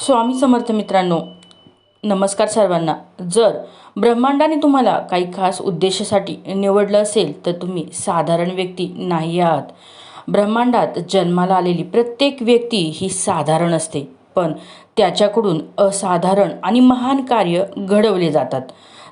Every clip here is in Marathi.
स्वामी समर्थ मित्रांनो नमस्कार सर्वांना. जर ब्रह्मांडाने तुम्हाला काही खास उद्देशासाठी निवडलं असेल तर तुम्ही साधारण व्यक्ती नाही आहात. ब्रह्मांडात जन्माला आलेली प्रत्येक व्यक्ती ही साधारण असते पण त्याच्याकडून असाधारण आणि महान कार्य घडवले जातात.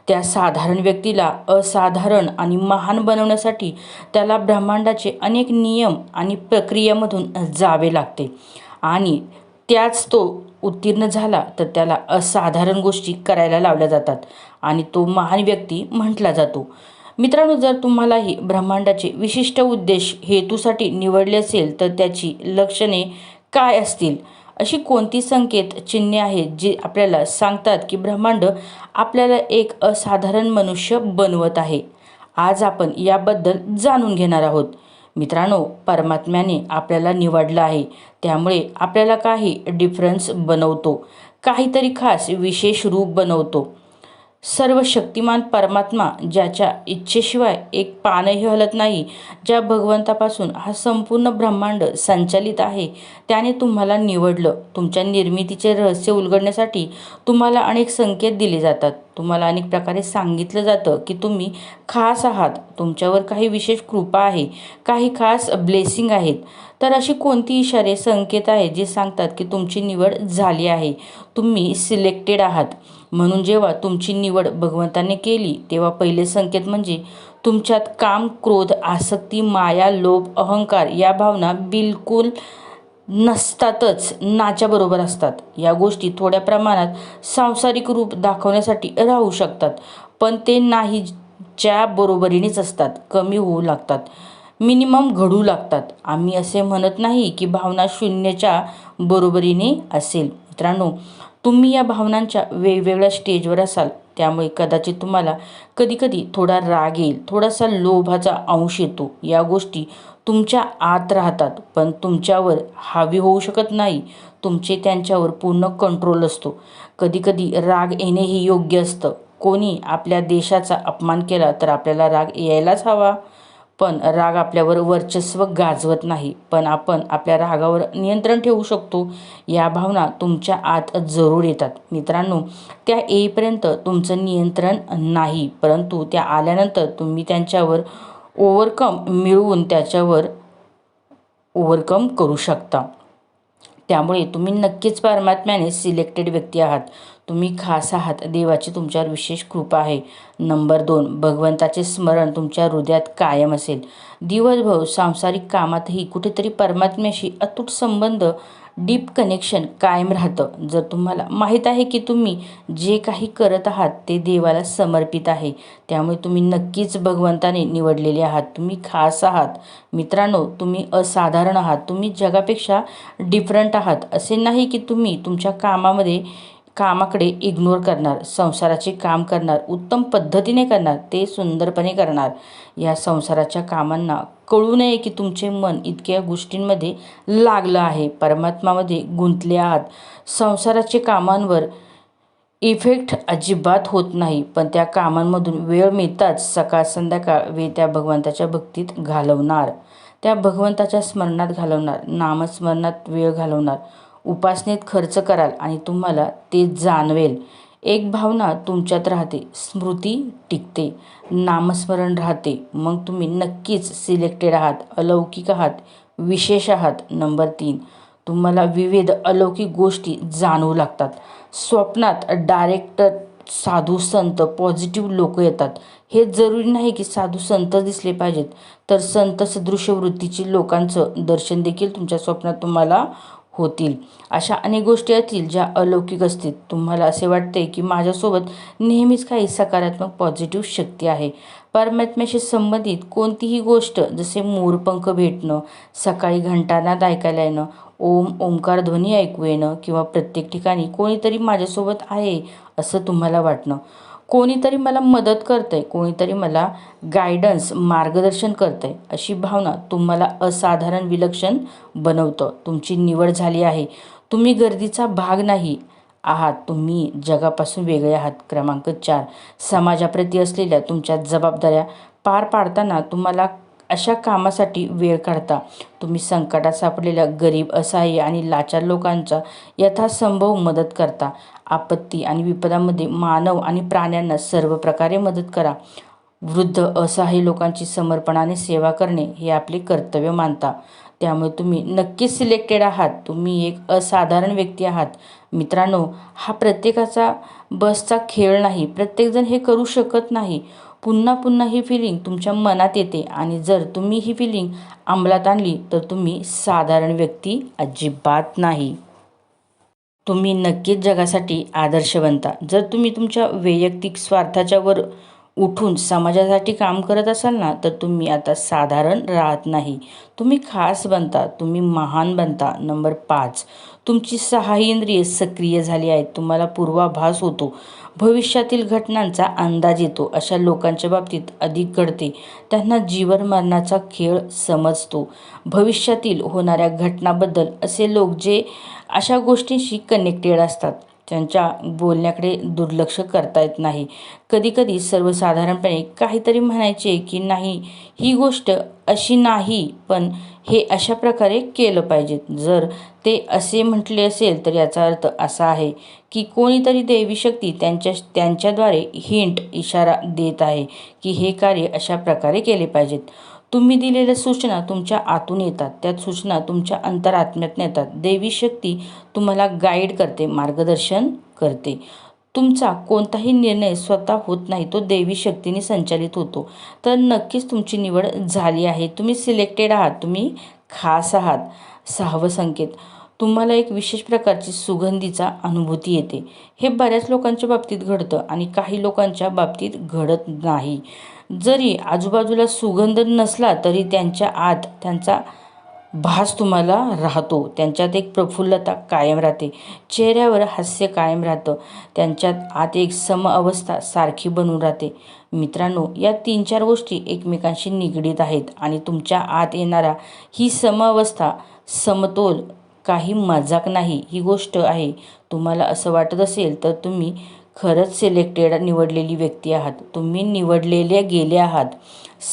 त्या साधारण व्यक्तीला असाधारण आणि महान बनवण्यासाठी त्याला ब्रह्मांडाचे अनेक नियम आणि प्रक्रियेमधून जावे लागते. आणि त्याच तो उत्तीर्ण झाला तर त्याला असाधारण गोष्टी करायला लावल्या जातात आणि तो महान व्यक्ती म्हटला जातो. मित्रांनो जर तुम्हालाही ब्रह्मांडाचे विशिष्ट उद्देश हेतूसाठी निवडले असेल तर त्याची लक्षणे काय असतील? अशी कोणती संकेत चिन्हे आहेत जी आपल्याला सांगतात की ब्रह्मांड आपल्याला एक असाधारण मनुष्य बनवत आहे? आज आपण याबद्दल जाणून घेणार आहोत. मित्रांनो परमात्म्याने आपल्याला निवडलं आहे. त्यामुळे आपल्याला काही डिफरन्स बनवतो. काहीतरी खास विशेष रूप बनवतो. सर्व शक्तिमान परमात्मा ज्याच्या इच्छेशिवाय एक पानही हलत नाही ज्या भगवंतापासून हा संपूर्ण ब्रह्मांड संचालित आहे त्याने तुम्हाला निवडलं. तुमच्या निर्मितीचे रहस्य उलगडण्यासाठी तुम्हाला अनेक संकेत दिले जातात. तुम्हाला अनेक प्रकारे सांगितलं जातं की तुम्ही खास आहात. तुमच्यावर काही विशेष कृपा आहे काही खास ब्लेसिंग आहेत. तर अशी कोणती इशारे संकेत आहेत जे सांगतात की तुमची निवड झाली आहे? तुम्ही सिलेक्टेड आहात. म्हणून जेव्हा तुमची निवड भगवंताने केली तेव्हा पहिले संकेत म्हणजे तुमच्यात काम क्रोध आसक्ती माया लोभ अहंकार या भावना बिलकुल नसतातच नाच्याबरोबर असतात. या गोष्टी थोड्या प्रमाणात सांसारिक रूप दाखवण्यासाठी राहू शकतात पण ते नाहीच्या बरोबरीनेच असतात कमी होऊ लागतात मिनिमम घडू लागतात. आम्ही असे म्हणत नाही की भावना शून्यच्या बरोबरीने असेल. मित्रांनो तुम्ही या भावनांच्या वेगवेगळ्या स्टेजवर असाल त्यामुळे कदाचित तुम्हाला कधीकधी थोडा राग येईल थोडासा लोभाचा अंश येतो. या गोष्टी तुमच्या आत राहतात पण तुमच्यावर हावी होऊ शकत नाही. तुमचे त्यांच्यावर पूर्ण कंट्रोल असतो. कधीकधी राग येणेही योग्य असतं. कोणी आपल्या देशाचा अपमान केला तर आपल्याला राग यायलाच हवा. पण राग आपल्यावर वर्चस्व गाजवत नाही. पण आपण आपल्या रागावर नियंत्रण ठेवू शकतो या भावना तुमच्या आत जरूर येतात. मित्रांनो त्या येईपर्यंत तुमचं नियंत्रण नाही परंतु त्या आल्यानंतर तुम्ही त्यांच्यावर ओव्हरकम मिळवून त्याच्यावर ओव्हरकम करू शकता. त्यामुळे तुम्ही नक्कीच परमात्म्याने सिलेक्टेड व्यक्ती आहात. तुम्ही खास आहात. देवाची तुमच्यावर विशेष कृपा आहे. नंबर दोन भगवंताचे स्मरण तुमच्या हृदयात कायम असेल. दिवसभर सांसारिक कामातही कुठेतरी परमात्म्याशी अतूट संबंध डीप कनेक्शन कायम राहतं. जर तुम्हाला माहीत आहे की तुम्ही जे काही करत आहात ते देवाला समर्पित आहे. त्यामुळे तुम्ही नक्कीच भगवंताने निवडलेले आहात. तुम्ही खास आहात. मित्रांनो तुम्ही असाधारण आहात. तुम्ही जगापेक्षा डिफरंट आहात. असे नाही की तुम्ही तुमच्या कामामध्ये कामाकडे इग्नोर करणार संसाराचे काम करणार उत्तम पद्धतीने करणार ते सुंदरपणे करणार. या संसाराच्या कामांना कळू नये की तुमचे मन इतक्या गोष्टींमध्ये लागलं आहे परमात्मामध्ये गुंतले आहात. संसाराचे कामांवर इफेक्ट अजिबात होत नाही पण त्या कामांमधून वेळ मिळताच सकाळ संध्याकाळ वेळ त्या भगवंताच्या भक्तीत घालवणार. त्या भगवंताच्या स्मरणात घालवणार नामस्मरणात वेळ घालवणार. उपासनेत खर्च कराल आणि तुम्हाला ते जाणवेल. एक भावना तुमच्यात राहते. स्मृती टिकते. नामस्मरण राहते. मग तुम्ही नक्कीच सिलेक्टेड आहात. अलौकिक आहात. विशेष आहात. नंबर तीन. तुम्हाला विविध अलौकिक गोष्टी जाणवू लागतात. स्वप्नात डायरेक्टर साधू संत पॉझिटिव्ह लोक येतात. हे जरुरी नाही की साधू संत दिसले पाहिजेत. तर संत सदृश वृत्तीची लोकांचं दर्शन देखील तुमच्या स्वप्नात तुम्हाला होतील. अशा अनेक गोष्टी असतील ज्या अलौकिक असतील. तुम्हाला असे वाटते की माझ्यासोबत नेहमीच काही सकारात्मक पॉझिटिव्ह शक्ती आहे. परमात्म्याशी संबंधित कोणतीही गोष्ट जसे मोरपंख भेटणं सकाळी घंटानाद ऐकायला येणं ओम ओंकार ध्वनी ऐकू येणं किंवा प्रत्येक ठिकाणी कोणीतरी माझ्यासोबत आहे असं तुम्हाला वाटणं. कोणीतरी मला मदत करतं आहे कोणीतरी मला गायडन्स मार्गदर्शन करतं आहे अशी भावना तुम्हाला असाधारण विलक्षण बनवतं. तुमची निवड झाली आहे. तुम्ही गर्दीचा भाग नाही आहात. तुम्ही जगापासून वेगळे आहात. क्रमांक चार. समाजाप्रती असलेल्या तुमच्या जबाबदाऱ्या पार पाडताना तुम्हाला अशा कामासाठी वेळ काढता. तुम्ही संकटात सापडलेल्या गरीब असहाय्य आणि लाचार लोकांचा यथासंभव मदत करता. आपत्ती आणि विपदामध्ये मानव आणि प्राण्यांना सर्व प्रकारे मदत करा. वृद्ध असहाय्य लोकांची समर्पणाने सेवा करणे हे आपले कर्तव्य मानता. त्यामुळे तुम्ही नक्कीच सिलेक्टेड आहात. तुम्ही एक असाधारण व्यक्ती आहात. मित्रांनो हा प्रत्येकाचा बसचा खेळ नाही. प्रत्येकजण हे करू शकत नाही. पुन्हा पुन्हा ही फिलिंग तुमच्या मनात येते आणि जर तुम्ही ही फिलिंग अंमलात आणली तर तुम्ही साधारण व्यक्ती अजिबात नाही. तुम्ही नक्कीच जगासाठी आदर्श बनता जर तुम्ही तुमच्या वैयक्तिक स्वार्थाच्या वर उठून समाजासाठी काम करत असाल ना तर तुम्ही आता साधारण राहत नाही. तुम्ही खास बनता तुम्ही महान बनता. नंबर पाच तुमची सहा इंद्रिय सक्रिय झाली आहेत. तुम्हाला पूर्वाभास होतो. भविष्यातील घटनांचा अंदाज येतो. अशा लोकांच्या बाबतीत अधिक घडते. त्यांना जीवन मरणाचा खेळ समजतो. भविष्यातील होणाऱ्या घटनाबद्दल असे लोक जे अशा गोष्टींशी कनेक्टेड असतात. त्यांच्या बोलण्याकडे दुर्लक्ष करता येत नाही. कधीकधी सर्वसाधारणपणे काहीतरी म्हणायचे की नाही ही गोष्ट अशी नाही पण हे अशा प्रकारे केलं पाहिजे. जर ते असे म्हटले असेल तर याचा अर्थ असा आहे की कोणीतरी देवी शक्ती त्यांच्या त्यांच्याद्वारे हिंट इशारा देत आहे की हे कार्य अशा प्रकारे केले पाहिजेत. तुम्ही दिलेल्या सूचना तुमच्या आतून येतात. त्या सूचना तुमच्या अंतरात्म्यात येतात देवी शक्ती तुम्हाला गाईड करते मार्गदर्शन करते. तुमचा कोणताही निर्णय स्वतः होत नाही तो देवी शक्तीने संचालित होतो. तर नक्कीच तुमची निवड झाली आहे. तुम्ही सिलेक्टेड आहात. तुम्ही खास आहात. सहावं संकेत तुम्हाला एक विशेष प्रकारची सुगंधीचा अनुभूती येते. हे बऱ्याच लोकांच्या बाबतीत घडतं आणि काही लोकांच्या बाबतीत घडत नाही. जरी आजूबाजूला सुगंध नसला तरी त्यांच्या आत त्यांचा भास तुम्हाला राहतो. त्यांच्यात एक प्रफुल्लता कायम राहते. चेहऱ्यावर हास्य कायम राहतं. त्यांच्यात आत एक सम अवस्था सारखी बनून राहते. मित्रांनो या तीन चार गोष्टी एकमेकांशी निगडीत आहेत आणि तुमच्या आत येणारा ही सम अवस्था समतोल काही मजाक नाही. ही गोष्ट आहे. तुम्हाला असं वाटत असेल तर तुम्ही खरंच सिलेक्टेड निवडलेली व्यक्ती आहात. तुम्ही निवडलेले गेले आहात.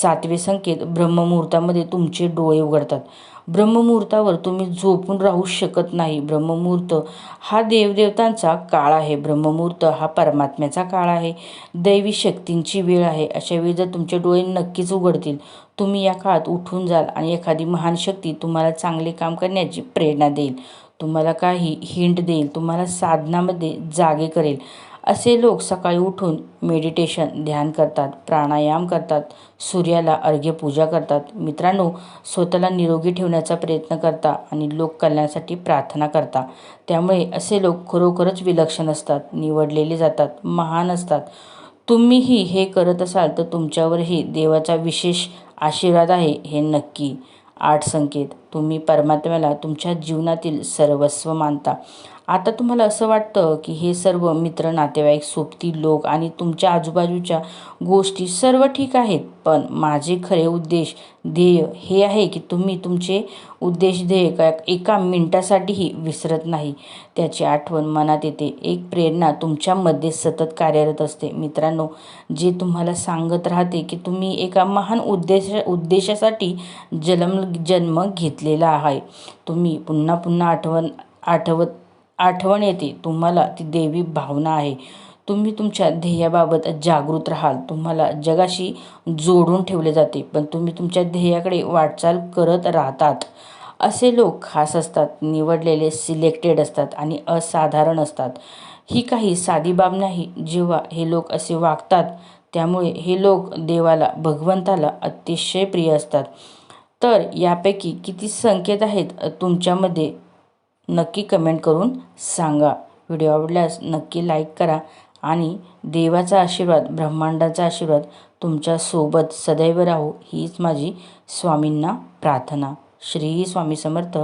सातवे संकेत ब्रह्ममुहूर्तामध्ये तुमचे डोळे उघडतात. ब्रह्ममुहूर्तावर तुम्ही झोपून राहू शकत नाही. ब्रह्ममुहूर्त हा देवदेवतांचा काळ आहे. ब्रह्ममुहूर्त हा परमात्म्याचा काळ आहे. दैवी शक्तींची वेळ आहे. अशा वेळी जर तुमचे डोळे नक्कीच उघडतील तुम्ही या काळात उठून जाल आणि एखादी महान शक्ती तुम्हाला चांगले काम करण्याची प्रेरणा देईल. तुम्हाला काही हिंट देईल. तुम्हाला साधनामध्ये जागे करेल. असे लोक सकाळी उठून मेडिटेशन ध्यान करतात प्राणायाम करतात सूर्याला अर्घ्य पूजा करतात. मित्रांनो स्वतःला निरोगी ठेवण्याचा प्रयत्न करता आणि लोक कल्याणासाठी प्रार्थना करता. त्यामुळे असे लोक खरोखरच विलक्षण असतात निवडलेले जातात महान असतात. तुम्हीही हे करत असाल तर तुमच्यावरही देवाचा विशेष आशीर्वाद आहे हे नक्की. आठ संकेत. तुम्ही परमात्म्याला तुमच्या जीवनातील सर्वस्व मानता. आता तुम्हाला असं वाटतं की हे सर्व मित्र नातेवाईक सोबती लोक आणि तुमच्या आजूबाजूच्या गोष्टी सर्व ठीक आहेत पण माझे खरे उद्देश ध्येय हे आहे की तुम्ही तुमचे उद्देश ध्येय का एका मिनटासाठीही विसरत नाही. त्याची आठवण मनात येते. एक प्रेरणा तुमच्यामध्ये सतत कार्यरत असते. मित्रांनो जे तुम्हाला सांगत राहते की तुम्ही एका महान उद्देश उद्देशासाठी जन्म जन्म घेतलेला आहे तुम्ही पुन्हा पुन्हा आठवण आठवत आठवण येते. तुम्हाला ती देवी भावना आहे. तुम्ही तुमच्या ध्येयाबाबत जागृत राहाल. तुम्हाला जगाशी जोडून ठेवले जाते पण तुम्ही तुमच्या ध्येयाकडे वाटचाल करत राहतात. असे लोक खास असतात निवडलेले सिलेक्टेड असतात आणि असाधारण असतात. ही काही साधी बाब नाही. जेव्हा हे लोक असे वागतात त्यामुळे हे लोक देवाला भगवंताला अतिशय प्रिय असतात. तर यापैकी किती संकेत आहेत तुमच्यामध्ये? नक्की कमेंट करून सांगा. व्हिडिओ आवडल्यास नक्की लाईक करा आणि देवाचा आशीर्वाद ब्रह्मांडाचा आशीर्वाद तुमच्यासोबत सदैव राहू हीच माझी स्वामींना प्रार्थना. श्री स्वामी समर्थ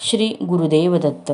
श्री गुरुदेव दत्त.